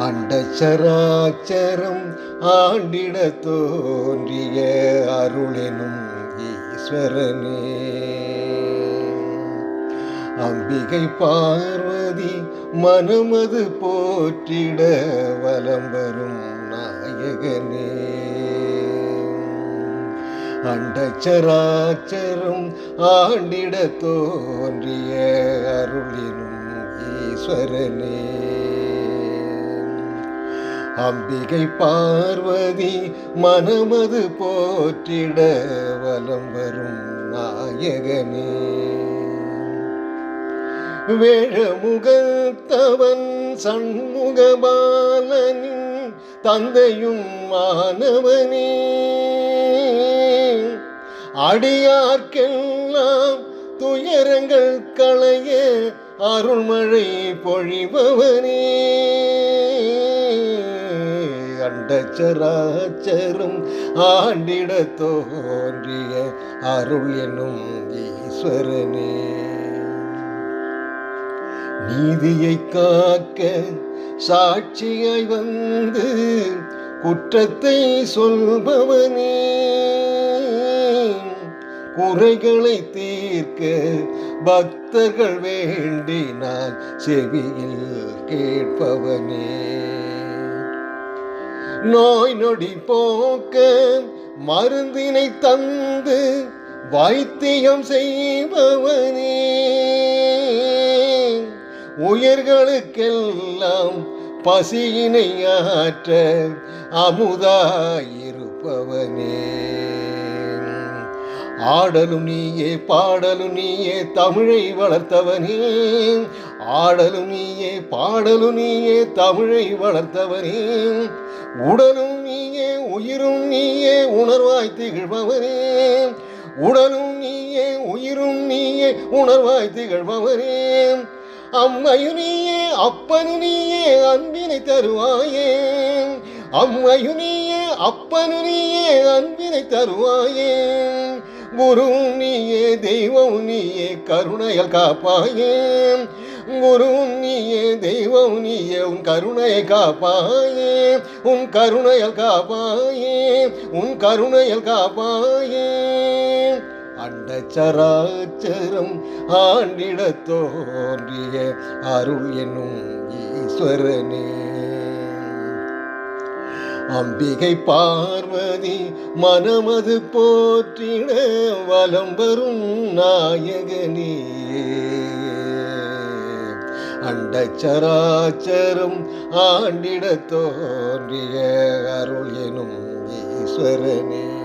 அண்டச்சராச்சரம் ஆண்டிட தோன்றிய அருளெனும் ஈஸ்வரனே. அம்பிகை பார்வதி மனமது போற்றிட வலம் வரும் நாயகனே. அண்டச்சராச்சரம் ஆண்டிட தோன்றிய அருளினும் ஈஸ்வரனே. அம்பிகை பார்வதி மனமது போற்றிட வலம் வரும் நாயகனே. வேழமுகத்தவன் சண்முகபாலனின் தந்தையும் மாணவனே. அடியார்க்கெல்லாம் துயரங்கள் களைய அருள்மழை பொழிபவனே. அண்டச்சராச்சரும் ஆண்டிட தோன்றிய அருள் என்னும் ஈஸ்வரனே. நீதியை காக்க சாட்சியாய் வந்து குற்றத்தை சொல்பவனே. குறைகளை தீர்க்க பக்தர்கள் வேண்டினால் செவியில் கேட்பவனே. நோய் நொடி போக்க மருந்தினை தந்து வைத்தியம் செய்பவனே. உயர்களுக்கெல்லாம் பசியினை ஆற்ற அமுதாயிருப்பவனே. ஆடலும் நீயே பாடலும் நீயே தமிழை வளர்த்தவனே. ஆடலும் நீயே பாடலும் நீயே தமிழை வளர்த்தவனே. உடலும் நீயே உயிரும் நீயே உணர்வாய் திகழ்பவரே. உடலும் நீயே உயிரும் நீயே உணர்வாய் திகழ்பவரே. அம்மையு நீயே அப்பனு நீயே அன்பினை தருவாயே. அம்மையு நீயே அப்பனு நீயே அன்பினை தருவாயே. குரு நீயே தெய்வம் நீயே கருணையல் காப்பாயே. குரு தெய்வம் நீயே உன் கருணையை காப்பாயே உன் கருணையல் காப்பாயே உன் கருணையல் காப்பாயே. அண்டச்சராச்சரம் ஆண்டிட தோன்றிய அருள் என்னும் ஈஸ்வரனே. அம்பிகை பார்வதி மனமது போற்றிட வலம் வரும் நாயகனே. அண்டச்சராச்சரம் ஆண்டிட தோன்றிய அருள் எனும் ஈஸ்வரனே.